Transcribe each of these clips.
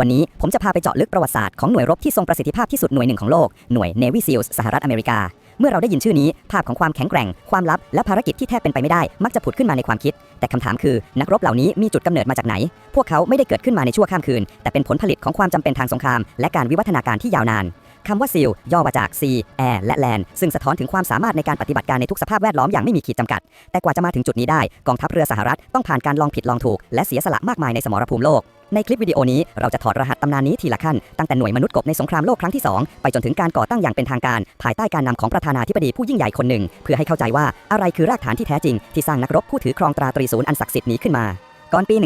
วันนี้ผมจะพาไปเจาะลึกประวัติศาสตร์ของหน่วยรบที่ทรงประสิทธิภาพที่สุดหน่วยหนึ่งของโลก หน่วย Navy SEALs สหรัฐอเมริกา เมื่อเราได้ยินชื่อนี้ ภาพของความแข็งแกร่ง ความลับ และภารกิจที่แทบเป็นไปไม่ได้ มักจะผุดขึ้นมาในความคิด แต่คำถามคือ นักรบเหล่านี้มีจุดกำเนิดมาจากไหน พวกเขาไม่ได้เกิดขึ้นมาในชั่วข้ามคืน แต่เป็นผลผลิตของความจำเป็นทางสงคราม และการวิวัฒนาการที่ยาวนานคำว่า SEAL ย่อมาจาก Sea Air และ Land ซึ่งสะท้อนถึงความสามารถในการปฏิบัติการในทุกสภาพแวดล้อมอย่างไม่มีขีดจำกัด แต่กว่าจะมาถึงจุดนี้ได้ กองทัพเรือสหรัฐต้องผ่านการลองผิดลองถูก และเสียสละมากมายในสมรภูมิโลก ในคลิปวิดีโอนี้เราจะถอดรหัสตำนานนี้ทีละขั้น ตั้งแต่หน่วยมนุษย์กบในสงครามโลกครั้งที่ 2 ไปจนถึงการก่อตั้งอย่างเป็นทางการ ภายใต้การนำของประธานาธิบดีผู้ยิ่งใหญ่คนหนึ่ง เพื่อให้เข้าใจว่าอะไรคือรากฐานที่แท้จริง ที่สร้างนักรบผู้ถือครองตราตรีศูนย์อันศักดิ์สิทธิ์นี้ขึ้นมาก่อนปี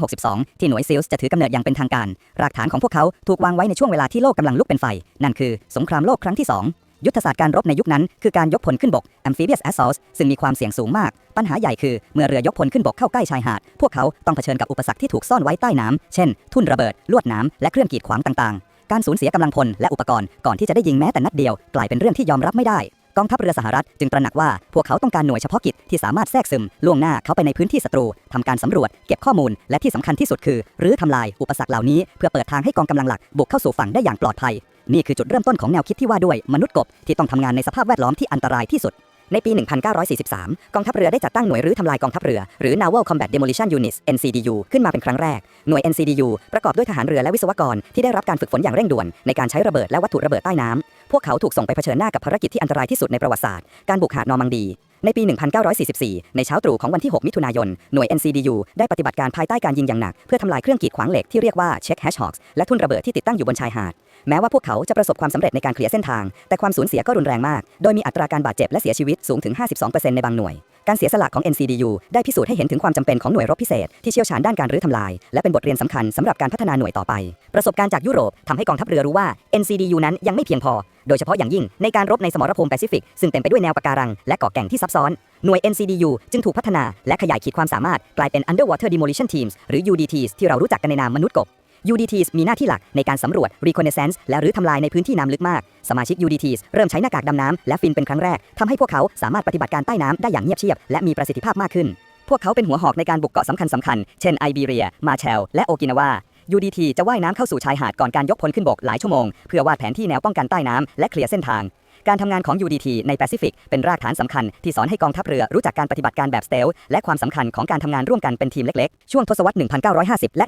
1962 ที่หน่วยซิลส์จะถือกำเนิดอย่างเป็นทางการ รากฐานของพวกเขาถูกวางไว้ในช่วงเวลาที่โลกกำลังลุกเป็นไฟ นั่นคือสงครามโลกครั้งที่ 2 ยุทธศาสตร์การรบในยุคนั้น คือการยกพลขึ้นบก amphibious assault ซึ่งมีความเสี่ยงสูงมาก ปัญหาใหญ่คือเมื่อเรือยกพลขึ้นบกเข้าใกล้ชายหาด พวกเขาต้องเผชิญกับอุปสรรคที่ถูกซ่อนไว้ใต้น้ำเช่น ทุ่นระเบิด ลวดน้ำและเครื่องกีดขวางต่างๆ การสูญเสียกำลังพลและอุปกรณ์ก่อนที่จะได้ยิงแม้แต่นัดเดียว กลายเป็นเรื่องที่ยอมรับไม่ได้กองทัพเรือสหรัฐจึงตระหนักว่าพวกเขาต้องการหน่วยเฉพาะกิจที่สามารถแทรกซึมล่วงหน้าเข้าไปในพื้นที่ศัตรูทำการสำรวจ เก็บข้อมูล และที่สำคัญที่สุดคือรื้อทำลายอุปสรรคเหล่านี้เพื่อเปิดทางให้กองกำลังหลักบุกเข้าสู่ฝั่งได้อย่างปลอดภัย นี่คือจุดเริ่มต้นของแนวคิดที่ว่าด้วยมนุษย์กบที่ต้องทำงานในสภาพแวดล้อมที่อันตรายที่สุด ในปี 1943 กองทัพเรือได้จัดตั้งหน่วยรื้อทำลายกองทัพเรือ หรือ Naval Combat Demolition Units NCDU ขึ้นมาเป็นครั้งแรก หน่วย NCDU ประกอบด้วยทหารเรือและวิศวกรที่ได้รับการฝึกฝนอย่างเร่งด่วน ในการใช้ระเบิดและวัตถุระเบิดใต้น้ำพวกเขาถูกส่งไปเผชิญหน้ากับภารกิจที่อันตรายที่สุดในประวัติศาสตร์ การบุกหาดนอร์มังดี ในปี 1944 ในเช้าตรู่ของวันที่ 6 มิถุนายน หน่วย NCDU ได้ปฏิบัติการภายใต้การยิงอย่างหนัก เพื่อทำลายเครื่องกีดขวางเหล็กที่เรียกว่าเช็คแฮชฮอกส์และทุ่นระเบิดที่ติดตั้งอยู่บนชายหาด แม้ว่าพวกเขาจะประสบความสำเร็จในการเคลียร์เส้นทาง แต่ความสูญเสียก็รุนแรงมาก โดยมีอัตราการบาดเจ็บและเสียชีวิตสูงถึง 52%ในบางหน่วย การเสียสละของ NCDU ได้พิสูจน์ให้เห็นถึงความจำเป็นของหน่วยรบพิเศษที่เชี่ยวชาญด้านการรื้อทำลาย และเป็นบทเรียนสำคัญสำหรับการพัฒนาหน่วยต่อไป ประสบการณ์จากยุโรปทำให้กองทัพเรือรู้ว่า NCDU นั้นยังไม่เพียงพอ โดยเฉพาะอย่างยิ่งในการรบในสมรภูมิแปซิฟิกซึ่งเต็มไปด้วยแนวปะการัง และเกาะแก่งที่ซับซ้อน หน่วย NCDU จึงถูกพัฒนาและขยายขีดความสามารถกลายเป็น Underwater Demolition Teams หรือ UDTs ที่เรารู้จักกันในนามมนุษย์กบ UDTs มีหน้าที่หลักในการสำรวจ reconnaissance และหรือทำลายในพื้นที่น้ำลึกมาก สมาชิก UDTs เริ่มใช้หน้ากากดำน้ำและฟินเป็นครั้งแรกทำให้พวกเขาสามารถปฏิบัติการใต้น้ำได้อย่างเงียบเชียบ และมีประสิทธิภาพมากขึ้น พวกเขาเป็นหัวหอกในการบุกเกาะสำคัญสำคัญๆเช่นไอเบีเรีย มาแชล และโอกินาวา UDT จะว่ายน้ำเข้าสู่ชายหาดก่อนการยกพลขึ้นบกหลายชั่วโมง เพื่อวาดแผนที่แนวป้องกันใต้น้ำและเคลียร์เส้นทาง การทำงานของ UDT ในแปซิฟิกเป็นรากฐานสำคัญที่สอนให้กองทัพเรือรู้จักการปฏิบัติการแบบสเตลและความสำคัญของการทำงานร่วมกันเป็นทีมเล็กๆ ช่วงทศวรรษ 1950 และ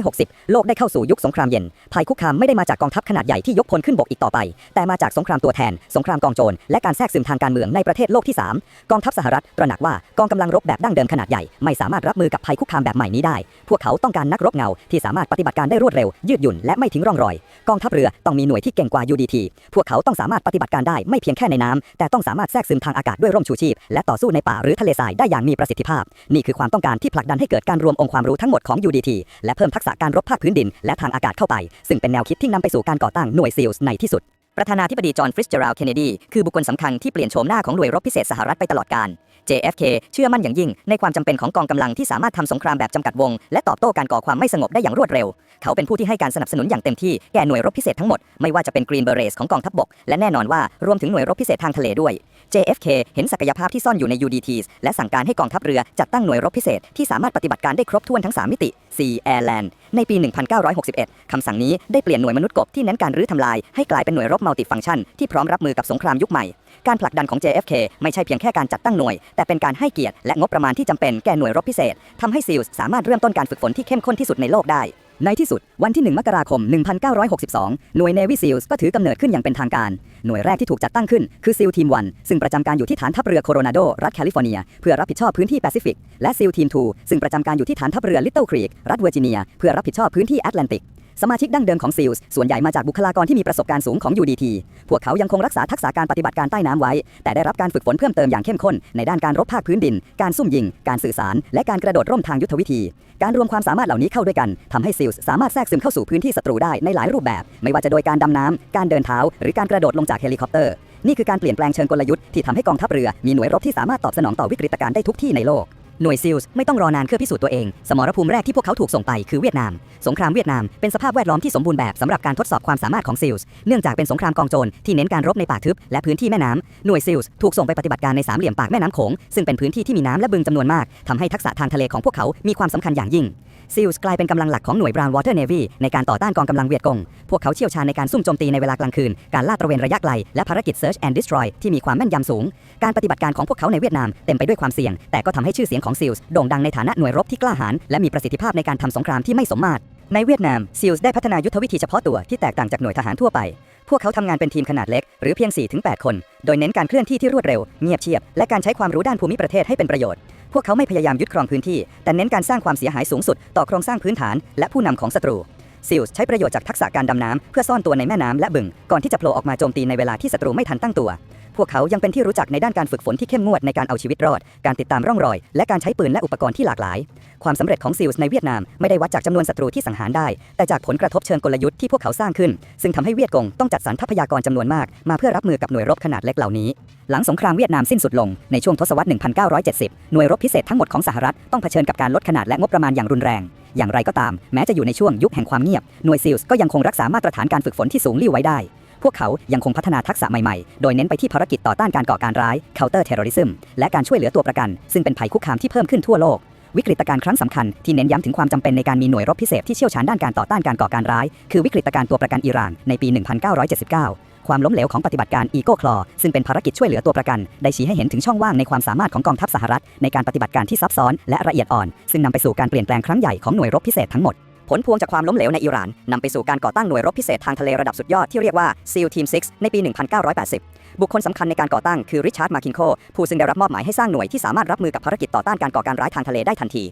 1960 โลกได้เข้าสู่ยุคสงครามเย็น ภัยคุกคามไม่ได้มาจากกองทัพขนาดใหญ่ที่ยกพลขึ้นบกอีกต่อไป แต่มาจากสงครามตัวแทน สงครามกองโจร และการแทรกซึมทางการเมืองในประเทศโลกที่ 3 กองทัพสหรัฐตระหนักว่ากองกำลังรบแบบดั้งเดิมขนาดใหญ่ไม่สามารถรับมือกับภัยคุกคามแบบใหม่นี้ได้ พวกเขาต้องการนักรบเงาที่สามารถปฏิบัติการได้รวดเร็ว ยืดหยุ่นและไม่ทิ้งร่องรอย กองทัพเรือต้องมีหน่วยที่เก่งกว่า UDT พวกเขาต้องสามารถปฏิบัติการได้ไม่เพียงแค่ในน้ำแต่ต้องสามารถแทรกซึมทางอากาศด้วยร่มชูชีพ และต่อสู้ในป่าหรือทะเลทรายได้อย่างมีประสิทธิภาพ นี่คือความต้องการที่ผลักดันให้เกิดการรวมองค์ความรู้ทั้งหมดของ UDT และเพิ่มทักษะการรบภาคพื้นดิน และทางอากาศเข้าไป ซึ่งเป็นแนวคิดที่นำไปสู่การก่อตั้งหน่วยซีลส์ในที่สุดประธานาธิบดีจอห์นฟริสเจอรัลเคนเนดีคือบุคคลสำคัญที่เปลี่ยนโฉมหน้าของหน่วยรบพิเศษสหรัฐไปตลอดกาล JFK เชื่อมั่นอย่างยิ่ง ในความจำเป็นของกองกำลังที่สามารถทำสงครามแบบจำกัดวง และตอบโต้การก่อความไม่สงบได้อย่างรวดเร็ว เขาเป็นผู้ที่ให้การสนับสนุนอย่างเต็มที่แก่หน่วยรบพิเศษทั้งหมด ไม่ว่าจะเป็น Green Berets ของกองทัพบก และแน่นอนว่ารวมถึงหน่วยรบพิเศษทางทะเลด้วย JFK เห็นศักยภาพที่ซ่อนอยู่ใน UDTs และสั่งการให้กองทัพเรือจัดตั้งหน่วยรบพิเศษที่สามารถปฏิบัติการได้ครบถ้วนทั้ง 3 มิติ Sea Air Land ในปี 1961 คำสั่งนี้ได้เปลี่ยนหน่วยมนุษย์กบที่เน้นการรื้อทำลายให้กลายเป็นหน่วยรบมัลติฟังก์ชันที่พร้อมรับมือกับสงครามยุคใหม่ การผลักดันของ JFK ไม่ใช่เพียงแค่การจัดตั้งหน่วย แต่เป็นการให้เกียรติและงบประมาณที่จำเป็นแก่หน่วยรบพิเศษทำให้ซีลสามารถเริ่มต้นการฝึกฝนที่เข้มข้นที่สุดในโลกได้ ในที่สุดวันที่ 1 มกราคม 1962 หน่วย Navy SEALs ก็ถือกำเนิดขึ้นอย่างเป็นทางการ หน่วยแรกที่ถูกจัดตั้งขึ้นคือ SEAL Team 1ซึ่งประจำการอยู่ที่ฐานทัพเรือโคโรนาโด รัฐแคลิฟอร์เนีย เพื่อรับผิดชอบพื้นที่แปซิฟิก และ SEAL Team 2ซึ่งประจำการอยู่ที่ฐานทัพเรือลิตเติ้ลครีก รัฐเวอร์จิเนีย เพื่อรับผิดชอบพื้นที่แอตแลนติก สมาชิกดั้งเดิมของ SEALs ส่วนใหญ่มาจากบุคลากรที่มีประสบการณ์สูงของ UDT พวกเขายังคงรักษาทักษะการปฏิบัติการใต้น้ำไว้ แต่ได้รับการฝึกฝนเพิ่มเติมอย่างเข้มข้น ในด้านการรบภาคพื้นดิน การซุ่มยิง การสื่อสาร และการกระโดดร่มทางยุทธวิธี การรวมความสามารถเหล่านี้เข้าด้วยกันทำให้ SEALs สามารถแทรกซึมเข้าสู่พื้นที่ศัตรูได้ในหลายรูปแบบ ไม่ว่าจะโดยการดำน้ำการเดินเท้า หรือการกระโดดลงจากเฮลิคอปเตอร์นี่คือการเปลี่ยนแปลงเชิงกลยุทธ์ที่ทำให้กองทัพเรือมีหน่วยรบที่สามารถตอบสนองต่อวิกฤตการณ์ได้ทุกที่ในโลก หน่วยซิลส์ไม่ต้องรอนานเพื่อพิสูจน์ตัวเอง สมรภูมิแรกที่พวกเขาถูกส่งไปคือเวียดนาม สงครามเวียดนามเป็นสภาพแวดล้อมที่สมบูรณ์แบบสำหรับการทดสอบความสามารถของซิลส์เนื่องจากเป็นสงครามกองโจรที่เน้นการรบในป่าทึบและพื้นที่แม่น้ำหน่วยซิลส์ถูกส่งไปปฏิบัติการในสามเหลี่ยมปากแม่น้ำโขงซึ่งเป็นพื้นที่ที่มีน้ำและบึงจำนวนมากทำให้ทักษะทางทะเลของพวกเขามีความสำคัญอย่างยิ่ง SEALs กลายเป็นกำลังหลักของหน่วย Brown Water Navy ในการต่อต้านกองกำลังเวียดกง พวกเขาเชี่ยวชาญในการซุ่มโจมตีในเวลากลางคืน การลาดตระเวนระยะไกล และภารกิจ Search and Destroy ที่มีความแม่นยำสูง การปฏิบัติการของพวกเขาในเวียดนามเต็มไปด้วยความเสี่ยง แต่ก็ทำให้ชื่อเสียงของ SEALs โด่งดังในฐานะหน่วยรบที่กล้าหาญและมีประสิทธิภาพในการทำสงครามที่ไม่สมมาตรในเวียดนาม SEALs ได้พัฒนายุทธวิธีเฉพาะตัวที่แตกต่างจากหน่วยทหารทั่วไป พวกเขาทำงานเป็นทีมขนาดเล็ก หรือเพียง 4-8 คน โดยเน้นการเคลื่อนที่ที่รวดเร็ว เงียบเชียบ และการใช้ความรู้ด้านภูมิประเทศให้เป็นประโยชน์ พวกเขาไม่พยายามยึดครองพื้นที่ แต่เน้นการสร้างความเสียหายสูงสุด ต่อโครงสร้างพื้นฐาน และผู้นำของศัตรู ซิลส์ใช้ประโยชน์จากทักษะการดำน้ำเพื่อซ่อนตัวในแม่น้ำและบึง ก่อนที่จะโผล่ออกมาโจมตีในเวลาที่ศัตรูไม่ทันตั้งตัว พวกเขายังเป็นที่รู้จักในด้านการฝึกฝนที่เข้มงวดในการเอาชีวิตรอด การติดตามร่องรอย และการใช้ปืนและอุปกรณ์ที่หลากหลาย ความสำเร็จของซิลส์ในเวียดนามไม่ได้วัดจากจำนวนศัตรูที่สังหารได้ แต่จากผลกระทบเชิงกลยุทธ์ที่พวกเขาสร้างขึ้น ซึ่งทำให้เวียดกงต้องจัดสรรทรัพยากรจำนวนมาก มาเพื่อรับมือกับหน่วยรบขนาดเล็กเหล่านี้ หลังสงครามเวียดนามสิ้นสุดลงในช่วงทศวรรษ 1970 หน่วยรบพิเศษทั้งหมดของสหรัฐต้องเผชิญกับการลดขนาดและงบประมาณอย่างรุนแรง อย่างไรก็ตาม แม้จะอยู่ในช่วงยุคแห่งความเงียบ หน่วยซิลส์ก็ยังคงรักษามาตรฐานการฝึกฝนที่สูงลิ่วไว้ได้ พวกเขายังคงพัฒนาทักษะใหม่ๆ โดยเน้นไปที่ภารกิจต่อต้านการก่อการร้าย counter terrorism และการช่วยเหลือตัวประกัน ซึ่งเป็นภัยคุกคามที่เพิ่มขึ้นทั่วโลก วิกฤตการณ์ครั้งสำคัญที่เน้นย้ำถึงความจำเป็นในการมีหน่วยรบพิเศษที่เชี่ยวชาญด้านการต่อต้านการก่อการร้าย คือวิกฤตการณ์ตัวประกันอิหร่านในปี 1979 ความล้มเหลวของปฏิบัติการอีโก้คลอซึ่งเป็นภารกิจช่วยเหลือตัวประกัน ได้ชี้ให้เห็นถึงช่องว่างในความสามารถของกองทัพสหรัฐ ในการปฏิบัติการที่ซับซ้อนและละเอียดอ่อน ซึ่งนำไปสู่การเปลี่ยนแปลงครั้งใหญ่ของหน่วยรบพิเศษทั้งหมด ผลพวงจากความล้มเหลวในอิหร่านนำไปสู่การก่อตั้งหน่วยรบพิเศษทางทะเลระดับสุดยอดที่เรียกว่า SEAL Team 6ในปี 1980 บุคคลสำคัญในการก่อตั้งคือริชาร์ดมาคินโคผู้ซึ่งได้รับมอบหมายให้สร้างหน่วยที่สามารถรับมือกับภารกิจต่อต้านการก่อการร้ายทางทะเลได้ทันที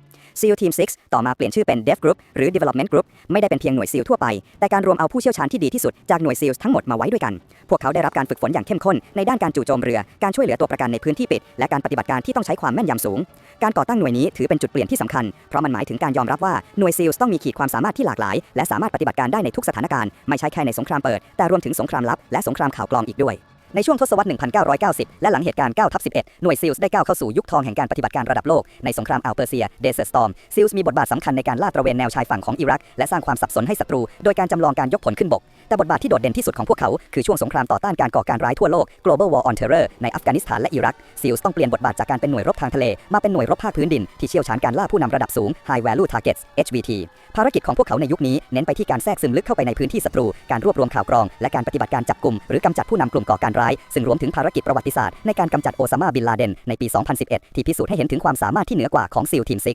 SEAL Team 6ต่อมาเปลี่ยนชื่อเป็น Dev Group หรือ Development Group ไม่ได้เป็นเพียงหน่วย SEAL ทั่วไป แต่การรวมเอาผู้เชี่ยวชาญที่ดีที่สุดจากหน่วย SEAL ทั้งหมดมาไว้ด้วยกัน พวกเขาได้รับการฝึกฝนอย่างเข้มข้นในด้านการจู่โจมเรือ การช่วยเหลือตัวประกันในพื้นที่ปิด และการปฏิบัติการที่ต้องใช้ความแม่นยำสูง การก่อตั้งหน่วยนี้ถือเป็นจุดเปลี่ยนที่สำคัญ เพราะมันหมายถึงการยอมรับว่าหน่วยซีลต้องมีขีดความสามารถที่หลากหลาย และสามารถปฏิบัติการได้ในทุกสถานการณ์ ไม่ใช่แค่ในสงครามเปิด แต่รวมถึงสงครามลับและสงครามข่าวกลองอีกด้วย ในช่วงทศวรรษ 1990 และหลังเหตุการณ์9ทับ11 หน่วยซิลส์ได้ก้าวเข้าสู่ยุคทองแห่งการปฏิบัติการระดับโลก ในสงครามอัลเปอร์เซียเดซสตอมซิลส์มีบทบาทสำคัญในการลาดตระเวนแนวชายฝั่งของอิรัก และสร้างความสับสนให้ศัตรู โดยการจำลองการยกผลขึ้นบก แต่บทบาทที่โดดเด่นที่สุดของพวกเขา คือช่วงสงครามต่อต้านการก่อการร้ายทั่วโลก global war on terror ในอัฟกานิสถานและอิรักซิลส์ต้องเปลี่ยนบทบาทจากการเป็นหน่วยรบทางทะเลมาเป็นหน่วยรบภาคพื้นดินที่เชี่ยวชาญการล่าผู้นำระดับสูง high value targets HVT ภารกิจของพวกเขาในยุคนี้เน้นไปที่การแทรกซึมลึกเข้าไปในพื้นที่ศัตรูการรวบรวมข่าวกรองและการปฏิบัติการจับกลุ่มหรือกำจัดผู้นำกลุ่มก่อการร้าย ซึ่งรวมถึงภารกิจประวัติศาสตร์ในการกำจัดโอซามาบินลาเดนในปี 2011 ที่พิสูจน์ให้เห็นถึงความสามารถที่เหนือกว่าของซิลทีม 6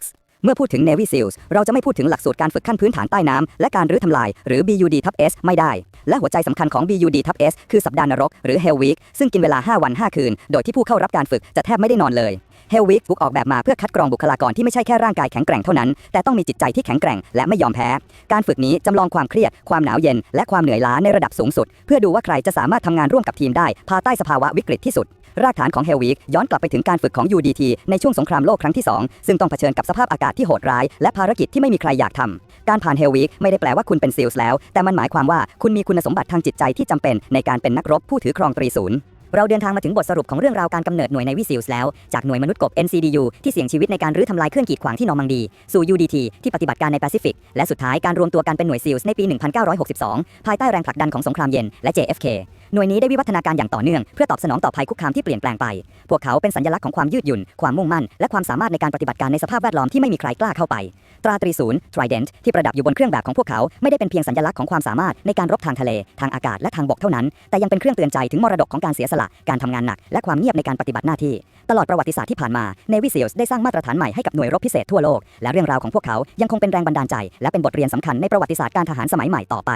เมื่อพูดถึง Navy SEALs เราจะไม่พูดถึงหลักสูตรการฝึกขั้นพื้นฐานใต้น้ำและการรื้อทำลาย หรือ BUD t S ไม่ได้ และหัวใจสำคัญของ BUD t S คือสัปดาห์นรก หรือ Hell Week ซึ่งกินเวลา 5 วัน 5 คืน โดยที่ผู้เข้ารับการฝึกจะแทบไม่ได้นอนเลย Hell Week ถูกออกแบบมาเพื่อคัดกรองบุคลากรที่ไม่ใช่แค่ร่างกายแข็งแกร่งเท่านั้น แต่ต้องมีจิตใจที่แข็งแกร่งและไม่ยอมแพ้ การฝึกนี้จำลองความเครียด ความหนาวเย็น และความเหนื่อยล้าในระดับสูงสุด เพื่อดูว่าใครจะสามารถทำงานร่วมกับทีมได้ภายใต้สภาวะวิกฤตที่สุด รากฐานของ Hell Week ย้อนกลับไปถึงการฝึกของ UDT ในช่วงสงครามโลกครั้งที่ 2 ซึ่งต้องเผชิญกับสภาพอากาศที่โหดร้าย และภารกิจที่ไม่มีใครอยากทำการผ่าน Hell Week ไม่ได้แปลว่าคุณเป็นซิลส์แล้ว แต่มันหมายความว่าคุณมีคุณสมบัติทางจิตใจที่จำเป็นในการเป็นนักรบผู้ถือครองตรีศูนย์ เราเดินทางมาถึงบทสรุปของเรื่องราวการกำเนิดหน่วยในวิซิลส์แล้ว จากหน่วยมนุษย์กบ NCDU ที่เสี่ยงชีวิตในการรื้อทำลายเครื่องกีดขวางที่นอร์มังดี สู่ UDT ที่ปฏิบัติการในแปซิฟิก และสุดท้ายการรวมตัวกันเป็นหน่วยซิลส์ในปี 1962 ภายใต้แรงผลักดันของสงครามเย็นและ JFK หน่วยนี้ได้วิวัฒนาการอย่างต่อเนื่องเพื่อตอบสนองต่อภัยคุกคามที่เปลี่ยนแปลงไป พวกเขาเป็นสัญลักษณ์ของความยืดหยุ่น ความมุ่งมั่น และความสามารถในการปฏิบัติการในสภาพแวดล้อมที่ไม่มีใครกล้าเข้าไป ตราตรีศูนย์ Trident ที่ประดับอยู่บนเครื่องแบบของพวกเขา ไม่ได้เป็นเพียงสัญลักษณ์ของความสามารถในการรบทางทะเล ทางอากาศและทางบกเท่านั้น แต่ยังเป็นเครื่องเตือนใจถึงมรดกของการเสียสละ การทำงานหนัก และความเงียบในการปฏิบัติหน้าที่ ตลอดประวัติศาสตร์ที่ผ่านมา Navy SEALs ได้สร้างมาตรฐานใหม่ให้กับหน่วยรบพิเศษทั่วโลก และเรื่องราวของพวกเขายังคงเป็นแรงบันดาลใจ และเป็นบทเรียนสำคัญในประวัติศาสตร์การทหารสมัยใหม่ต่อไป